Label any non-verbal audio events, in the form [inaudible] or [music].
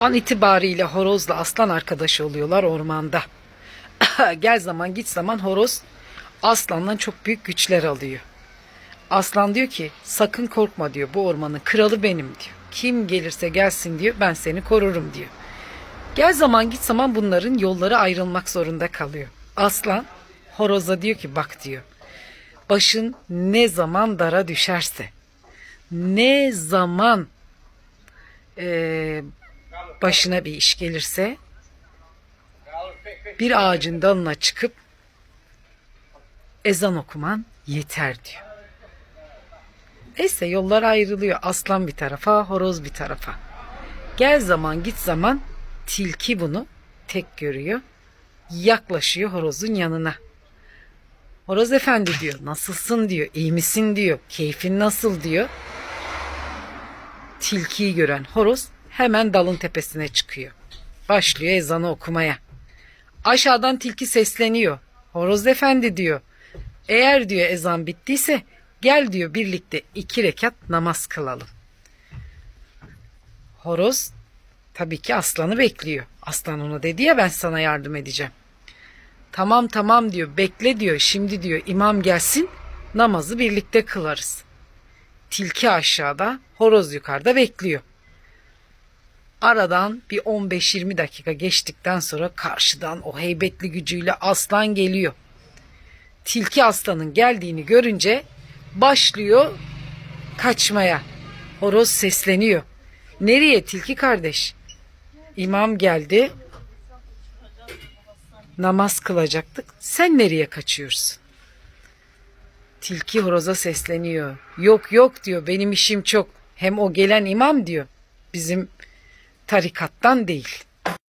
An itibariyle horozla aslan arkadaş oluyorlar ormanda. [coughs] Gel zaman git zaman horoz aslandan çok büyük güçler alıyor. Aslan diyor ki sakın korkma diyor bu ormanın kralı benim diyor. Kim gelirse gelsin diyor ben seni korurum diyor. Gel zaman git zaman bunların yolları ayrılmak zorunda kalıyor. Aslan horoza diyor ki bak diyor. Başın ne zaman dara düşerse ne zaman eee, başına bir iş gelirse bir ağacın dalına çıkıp ezan okuman yeter diyor. Neyse yollar ayrılıyor. Aslan bir tarafa, horoz bir tarafa. Gel zaman git zaman tilki bunu tek görüyor. Yaklaşıyor horozun yanına. Horoz efendi diyor. Nasılsın diyor. iyi misin diyor. Keyfin nasıl diyor. Tilkiyi gören horoz hemen dalın tepesine çıkıyor. Başlıyor ezanı okumaya. Aşağıdan tilki sesleniyor. Horoz efendi diyor. Eğer diyor ezan bittiyse gel diyor birlikte iki rekat namaz kılalım. Horoz tabii ki aslanı bekliyor. Aslan ona dedi ya ben sana yardım edeceğim. Tamam tamam diyor bekle diyor şimdi diyor imam gelsin namazı birlikte kılarız. Tilki aşağıda horoz yukarıda bekliyor. Aradan bir 15-20 dakika geçtikten sonra karşıdan o heybetli gücüyle aslan geliyor. Tilki aslanın geldiğini görünce başlıyor kaçmaya. Horoz sesleniyor. Nereye tilki kardeş? İmam geldi. Namaz kılacaktık. Sen nereye kaçıyorsun? Tilki horoza sesleniyor. Yok yok diyor benim işim çok. Hem o gelen imam diyor. Bizim tarikattan değil.